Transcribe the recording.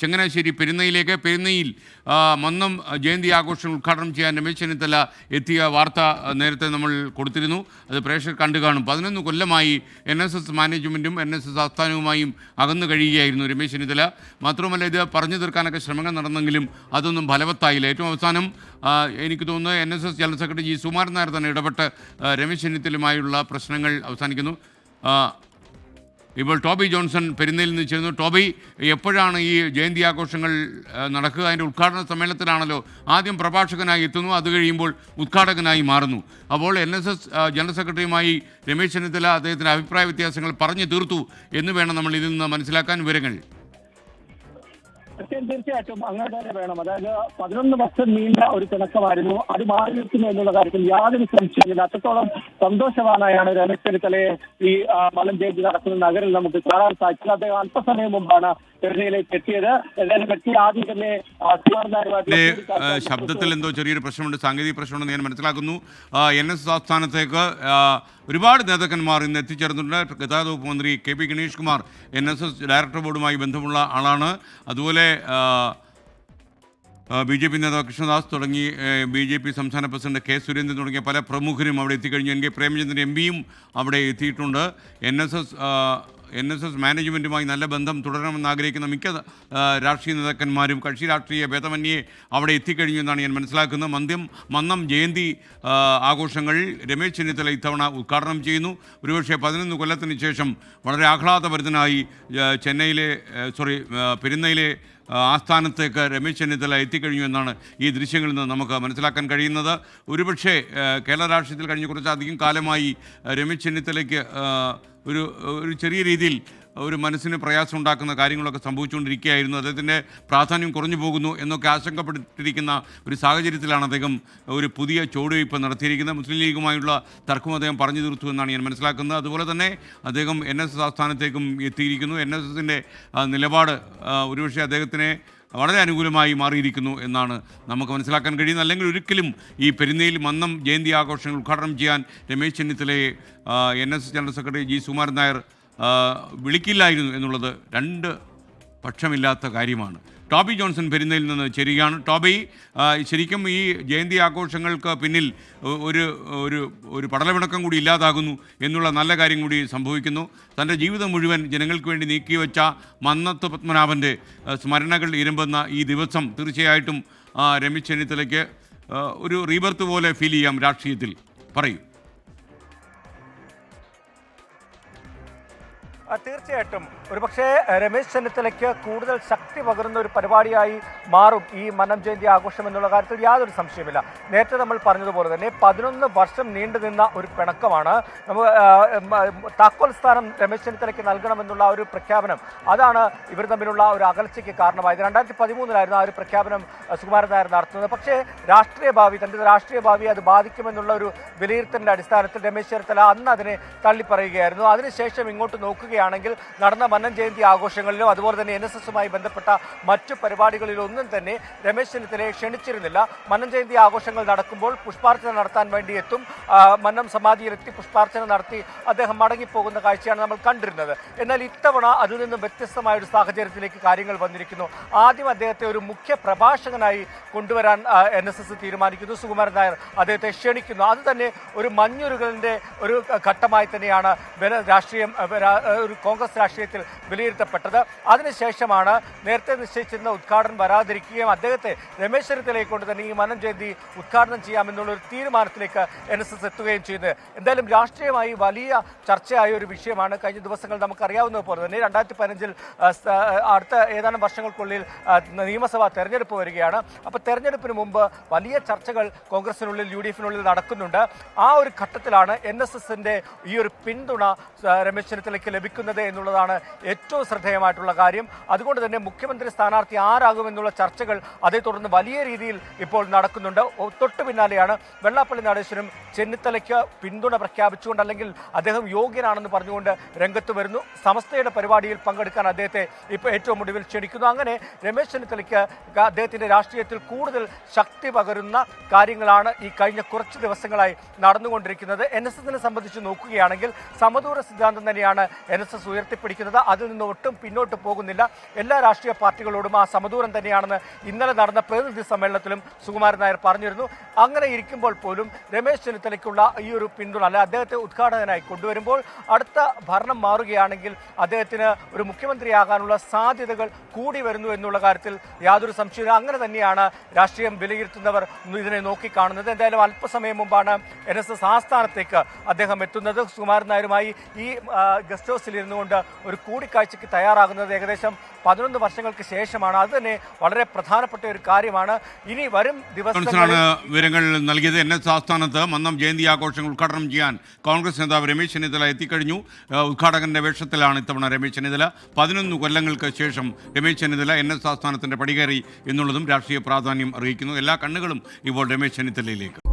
ചങ്ങനാശ്ശേരി പെരുന്നയിലേക്ക് പെരുന്നയിൽ മന്നം ജയന്തി ആഘോഷം ഉദ്ഘാടനം ചെയ്യാൻ രമേശ് ചെന്നിത്തല എത്തിയ വാർത്ത നേരത്തെ നമ്മൾ കൊടുത്തിരുന്നു. അത് പ്രേക്ഷകർ കണ്ടു കാണും. പതിനൊന്ന് കൊല്ലമായി എൻ എസ് എസ് മാനേജ്മെന്റും എൻ എസ് എസ് ആസ്ഥാനവുമായും അകന്നു കഴിയുകയായിരുന്നു രമേശ് ചെന്നിത്തല. മാത്രമല്ല ഇത് പറഞ്ഞു തീർക്കാനൊക്കെ ശ്രമങ്ങൾ നടന്നെങ്കിലും അതൊന്നും ഫലവത്തായില്ല. ഏറ്റവും അവസാനം എനിക്ക് തോന്നുന്നത് N S S general secretary G Sumaran Nair തന്നെ ഇടപെട്ട് രമേശ് ചെന്നിത്തലുമായുള്ള പ്രശ്നങ്ങൾ അവസാനിക്കുന്നു. ഇപ്പോൾ ടോബി ജോൺസൺ പെരുന്നയിൽ നിന്ന് ചേർന്നു ടോബി എപ്പോഴാണ് ഈ ജയന്തി ആഘോഷങ്ങൾ നടക്കുക? അതിന്റെ ഉദ്ഘാടന സമ്മേളനത്തിലാണല്ലോ ആദ്യം പ്രഭാഷകനായി എത്തുന്നു. അത് കഴിയുമ്പോൾ ഉദ്ഘാടകനായി മാറുന്നു. അപ്പോൾ എൻ എസ് എസ് ജനറൽ സെക്രട്ടറിയുമായി രമേശ് ചെന്നിത്തല അദ്ദേഹത്തിന്റെ അഭിപ്രായ വ്യത്യാസങ്ങൾ പറഞ്ഞു തീർത്തു എന്ന് വേണം നമ്മൾ ഇതിൽ നിന്ന് മനസ്സിലാക്കാൻ വിവരങ്ങൾ. തീർച്ചയായിട്ടും. അങ്ങനെ തന്നെ വേണം. അതായത് പതിനൊന്ന് വർഷം നീണ്ട ഒരു തിണക്കമായിരുന്നു അത് മാറി നിൽക്കുന്നു എന്നുള്ള കാര്യത്തിൽ യാതൊരു സംശയമില്ല അത്രത്തോളം സന്തോഷവാനായാണ് രമേശ് ചെന്നിത്തലയെ ഈ മലം ജയന്തി നടക്കുന്ന നഗരിൽ നമുക്ക് കാണാൻ സാധിച്ചത്. അദ്ദേഹം അല്പസമയം മുമ്പാണ് എത്തിയത്. എന്തായാലും ആദ്യം തന്നെ ശബ്ദത്തിൽ എന്തോ ചെറിയൊരു പ്രശ്നമുണ്ട് സാങ്കേതിക പ്രശ്നമുണ്ടെന്ന് ഞാൻ മനസ്സിലാക്കുന്നു. എൻ എസ് ആസ്ഥാനത്തേക്ക് ഒരുപാട് നേതാക്കന്മാർ ഇന്ന് എത്തിച്ചേർന്നിട്ടുണ്ട്. ഗതാഗത വകുപ്പ് മന്ത്രി K P Ganesh Kumar N S S director ബോർഡുമായി ബന്ധമുള്ള ആളാണ്. അതുപോലെ ബി ജെ പി നേതാവ് കൃഷ്ണദാസ് തുടങ്ങി ബി ജെ പി സംസ്ഥാന പ്രസിഡന്റ് കെ സുരേന്ദ്രൻ തുടങ്ങിയ പല പ്രമുഖരും അവിടെ എത്തിക്കഴിഞ്ഞു. എൻ കെ പ്രേമചന്ദ്രൻ എം പിയും അവിടെ എത്തിയിട്ടുണ്ട്. N S S N S S മാനേജ്മെന്റുമായി നല്ല ബന്ധം തുടരണമെന്ന് ആഗ്രഹിക്കുന്ന മിക്ക രാഷ്ട്രീയ നേതാക്കന്മാരും കക്ഷി രാഷ്ട്രീയ ഭേദമന്യേ അവിടെ എത്തിക്കഴിഞ്ഞു എന്നാണ് ഞാൻ മനസ്സിലാക്കുന്നത്. മന്ദ്യം മന്നം ജയന്തി ആഘോഷങ്ങൾ രമേശ് ചെന്നിത്തല ഇത്തവണ ഉദ്ഘാടനം ചെയ്യുന്നു. ഒരുപക്ഷെ പതിനൊന്ന് കൊല്ലത്തിന് ശേഷം വളരെ ആഹ്ലാദഭരിതനായി ചെന്നൈയിലെ സോറി പെരുന്നയിലെ ആസ്ഥാനത്തേക്ക് രമേശ് ചെന്നിത്തല എത്തിക്കഴിഞ്ഞു എന്നാണ് ഈ ദൃശ്യങ്ങളിൽ നിന്ന് നമുക്ക് മനസ്സിലാക്കാൻ കഴിയുന്നത്. ഒരുപക്ഷേ കേരള രാഷ്ട്രീയത്തിൽ കഴിഞ്ഞ കുറച്ചധികം കാലമായി രമേശ് ചെന്നിത്തലയ്ക്ക് ഒരു ഒരു ചെറിയ രീതിയിൽ ഒരു മനസ്സിന് പ്രയാസം ഉണ്ടാക്കുന്ന കാര്യങ്ങളൊക്കെ സംഭവിച്ചുകൊണ്ടിരിക്കുകയായിരുന്നു. അദ്ദേഹത്തിന്റെ പ്രാധാന്യം കുറഞ്ഞു പോകുന്നു എന്നൊക്കെ ആശങ്കപ്പെട്ടിരിക്കുന്ന ഒരു സാഹചര്യത്തിലാണ് അദ്ദേഹം ഒരു പുതിയ ചുവടുവയ്പ് നടത്തിയിരിക്കുന്നത്. മുസ്ലിം ലീഗുമായുള്ള തർക്കം അദ്ദേഹം പറഞ്ഞു തീർത്തു എന്നാണ് ഞാൻ മനസ്സിലാക്കുന്നത്. അതുപോലെ തന്നെ അദ്ദേഹം എൻ എസ് എസ് ആസ്ഥാനത്തേക്കും എത്തിയിരിക്കുന്നു. എൻ എസ് എസിന്റെ നിലപാട് ഒരുപക്ഷെ അദ്ദേഹത്തിനെ വളരെ അനുകൂലമായി മാറിയിരിക്കുന്നു എന്നാണ് നമുക്ക് മനസ്സിലാക്കാൻ കഴിയുന്നത്. അല്ലെങ്കിൽ ഒരിക്കലും ഈ പെരുന്നയിൽ മന്നം ജയന്തി ആഘോഷങ്ങൾ ഉദ്ഘാടനം ചെയ്യാൻ Ramesh ചെന്നിത്തലയെ N S general secretary G Sumaran Nair വിളിക്കില്ലായിരുന്നു എന്നുള്ളത് രണ്ട് പക്ഷമില്ലാത്ത കാര്യമാണ്. ടോബി ജോൺസൺ പെരുന്നയിൽ നിന്ന് ചേരുകയാണ്. ടോബി ശരിക്കും ഈ ജയന്തി ആഘോഷങ്ങൾക്ക് പിന്നിൽ ഒരു ഒരു ഒരു പടലമിണക്കം കൂടി ഇല്ലാതാകുന്നു എന്നുള്ള നല്ല കാര്യം കൂടി സംഭവിക്കുന്നു. തന്റെ ജീവിതം മുഴുവൻ ജനങ്ങൾക്ക് വേണ്ടി നീക്കിവെച്ച മന്നത്ത് പത്മനാഭന്റെ സ്മരണകൾ ഇരമ്പുന്ന ഈ ദിവസം തീർച്ചയായിട്ടും രമേശ് ചെന്നിത്തലയ്ക്ക് ഒരു റീബർത്ത് പോലെ ഫീൽ ചെയ്യാം രാഷ്ട്രീയത്തിൽ. പറയൂ. തീർച്ചയായിട്ടും. ഒരുപക്ഷേ രമേശ് ചെന്നിത്തലയ്ക്ക് കൂടുതൽ ശക്തി പകരുന്ന ഒരു പരിപാടിയായി മാറും ഈ മനം ജയന്തി ആഘോഷം എന്നുള്ള കാര്യത്തിൽ യാതൊരു സംശയമില്ല നേരത്തെ നമ്മൾ പറഞ്ഞതുപോലെ തന്നെ പതിനൊന്ന് വർഷം നീണ്ടു നിന്ന ഒരു പിണക്കമാണ്. താക്കോൽ സ്ഥാനം രമേശ് ചെന്നിത്തലയ്ക്ക് നൽകണമെന്നുള്ള ഒരു പ്രഖ്യാപനം അതാണ് ഇവർ തമ്മിലുള്ള ഒരു അകൽച്ചയ്ക്ക് കാരണമായത്. രണ്ടായിരത്തി പതിമൂന്നിലായിരുന്നു ആ ഒരു പ്രഖ്യാപനം സുകുമാരൻ നായർ നടത്തുന്നത്. പക്ഷേ രാഷ്ട്രീയ ഭാവി തന്റെ രാഷ്ട്രീയ ഭാവി അത് ബാധിക്കുമെന്നുള്ള ഒരു വിലയിരുത്തലിന്റെ അടിസ്ഥാനത്തിൽ രമേശ് ചെന്നിത്തല അന്ന് അതിനെ തള്ളിപ്പറയുകയായിരുന്നു. അതിനുശേഷം ഇങ്ങോട്ട് നോക്കുകയാണെങ്കിൽ നടന്ന മന്നൻ ജയന്തി ആഘോഷങ്ങളിലും അതുപോലെ തന്നെ എൻ എസ് എസുമായി ബന്ധപ്പെട്ട മറ്റു പരിപാടികളിലൊന്നും തന്നെ രമേശ് ചെന്നിത്തലയെ ക്ഷണിച്ചിരുന്നില്ല. മന്നം ജയന്തി ആഘോഷങ്ങൾ നടക്കുമ്പോൾ പുഷ്പാർച്ചന നടത്താൻ വേണ്ടി എത്തും. മന്നം സമാധിയിലെത്തി പുഷ്പാർച്ചന നടത്തി അദ്ദേഹം മടങ്ങിപ്പോകുന്ന കാഴ്ചയാണ് നമ്മൾ കണ്ടിരുന്നത്. എന്നാൽ ഇത്തവണ അതിൽ നിന്നും വ്യത്യസ്തമായ ഒരു സാഹചര്യത്തിലേക്ക് കാര്യങ്ങൾ വന്നിരിക്കുന്നു. ആദ്യം അദ്ദേഹത്തെ ഒരു മുഖ്യ പ്രഭാഷകനായി കൊണ്ടുവരാൻ എൻ എസ് എസ് തീരുമാനിക്കുന്നു. സുകുമാരൻ നായർ അദ്ദേഹത്തെ ക്ഷണിക്കുന്നു. അത് തന്നെ ഒരു മഞ്ഞുരുകളിന്റെ ഒരു ഘട്ടമായി തന്നെയാണ് രാഷ്ട്രീയം ഒരു കോൺഗ്രസ് രാഷ്ട്രീയത്തിൽ വിലയിരുത്തപ്പെട്ടത്. അതിനുശേഷമാണ് നേരത്തെ നിശ്ചയിച്ചിരുന്ന ഉദ്ഘാടനം വരാതിരിക്കുകയും അദ്ദേഹത്തെ രമേശ് ചെന്നിത്തലയെ കൊണ്ട് തന്നെ ഈ മനം ജയന്തി ഉദ്ഘാടനം ചെയ്യാമെന്നുള്ള ഒരു തീരുമാനത്തിലേക്ക് എൻ എസ് എസ് എത്തുകയും ചെയ്യുന്നത് എന്തായാലും രാഷ്ട്രീയമായി വലിയ ചർച്ചയായ ഒരു വിഷയമാണ് കഴിഞ്ഞ ദിവസങ്ങൾ നമുക്കറിയാവുന്നത് പോലെ തന്നെ രണ്ടായിരത്തി പതിനഞ്ചിൽ അടുത്ത ഏതാനും വർഷങ്ങൾക്കുള്ളിൽ നിയമസഭാ തെരഞ്ഞെടുപ്പ് വരികയാണ്. അപ്പോൾ തെരഞ്ഞെടുപ്പിന് മുമ്പ് വലിയ ചർച്ചകൾ കോൺഗ്രസിനുള്ളിൽ യു ഡി എഫിനുള്ളിൽ നടക്കുന്നുണ്ട്. ആ ഒരു ഘട്ടത്തിലാണ് എൻ എസ് എസിന്റെ ഈ ഒരു പിന്തുണ രമേശ് ചെന്നിത്തലയ്ക്ക് ലഭിക്കുന്നത്. എന്നുള്ളതാണ് ഏറ്റവും ശ്രദ്ധേയമായിട്ടുള്ള കാര്യം. അതുകൊണ്ട് തന്നെ മുഖ്യമന്ത്രി സ്ഥാനാർത്ഥി ആരാകുമെന്നുള്ള ചർച്ചകൾ അതേ തുടർന്ന് വലിയ രീതിയിൽ ഇപ്പോൾ നടക്കുന്നുണ്ട്. തൊട്ടു പിന്നാലെയാണ് വെള്ളാപ്പള്ളി നടേശനും ചെന്നിത്തലയ്ക്ക് പിന്തുണ പ്രഖ്യാപിച്ചുകൊണ്ട് അല്ലെങ്കിൽ അദ്ദേഹം യോഗ്യനാണെന്ന് പറഞ്ഞുകൊണ്ട് രംഗത്ത് വരുന്നു. സമസ്തയുടെ പരിപാടിയിൽ പങ്കെടുക്കാൻ അദ്ദേഹത്തെ ഇപ്പോൾ ഏറ്റവും ഒടുവിൽ ക്ഷണിക്കുന്നു. അങ്ങനെ രമേശ് ചെന്നിത്തലയ്ക്ക് അദ്ദേഹത്തിന്റെ രാഷ്ട്രീയത്തിൽ കൂടുതൽ ശക്തി പകരുന്ന കാര്യങ്ങളാണ് ഈ കഴിഞ്ഞ കുറച്ച് ദിവസങ്ങളായി നടന്നുകൊണ്ടിരിക്കുന്നത്. എൻ എസ് എസിനെ സംബന്ധിച്ച് നോക്കുകയാണെങ്കിൽ സമദൂര സിദ്ധാന്തം തന്നെയാണ് എൻ എസ് ഉയർത്തിപ്പിടിക്കുന്നത് അതിൽ നിന്ന് ഒട്ടും പിന്നോട്ട് പോകുന്നില്ല. എല്ലാ രാഷ്ട്രീയ പാർട്ടികളോടും ആ സമദൂരം തന്നെയാണെന്ന് ഇന്നലെ നടന്ന പ്രതിനിധി സമ്മേളനത്തിലും സുകുമാരൻ നായർ പറഞ്ഞിരുന്നു. അങ്ങനെ ഇരിക്കുമ്പോൾ പോലും രമേശ് ചെന്നിത്തലയ്ക്കുള്ള ഈ ഒരു പിന്തുണ അല്ലെ അദ്ദേഹത്തെ ഉദ്ഘാടകനായി കൊണ്ടുവരുമ്പോൾ അടുത്ത ഭരണം മാറുകയാണെങ്കിൽ അദ്ദേഹത്തിന് ഒരു മുഖ്യമന്ത്രിയാകാനുള്ള സാധ്യതകൾ കൂടി വരുന്നു എന്നുള്ള കാര്യത്തിൽ യാതൊരു സംശയവും അങ്ങനെ തന്നെയാണ് രാഷ്ട്രീയം വിലയിരുത്തുന്നവർ ഇതിനെ നോക്കിക്കാണുന്നത്. എന്തായാലും അല്പസമയം മുമ്പാണ് എൻ എസ് എസ് ആസ്ഥാനത്തേക്ക് അദ്ദേഹം എത്തുന്നത്. സുകുമാരൻ നായരുമായി ഈ ഗസ്റ്റ് ഹൗസിൽ ഇരുന്നുകൊണ്ട് ഒരു കൂടിക്കാഴ്ചയ്ക്ക് തയ്യാറാകുന്നത് ഏകദേശം പതിനൊന്ന് വർഷങ്ങൾക്ക് ശേഷമാണ്. അത് തന്നെ വളരെ പ്രധാനപ്പെട്ട ഒരു കാര്യമാണ്. ഇനി വരും ദിവസങ്ങളിൽ വിവരങ്ങൾ നൽകിയത്. എൻ എസ് ആസ്ഥാനത്ത് മന്നം ജയന്തി ആഘോഷങ്ങൾ ഉദ്ഘാടനം ചെയ്യാൻ കോൺഗ്രസ് നേതാവ് രമേശ് ചെന്നിത്തല എത്തിക്കഴിഞ്ഞു. ഉദ്ഘാടകന്റെ വേഷത്തിലാണ് ഇത്തവണ രമേശ് ചെന്നിത്തല. പതിനൊന്ന് കൊല്ലങ്ങൾക്ക് ശേഷം രമേശ് ചെന്നിത്തല എൻ എസ് ആസ്ഥാനത്തിന്റെ പടികയറി എന്നുള്ളതും രാഷ്ട്രീയ പ്രാധാന്യം അറിയിക്കുന്നു. എല്ലാ കണ്ണുകളും ഇപ്പോൾ രമേശ് ചെന്നിത്തലയിലേക്ക്.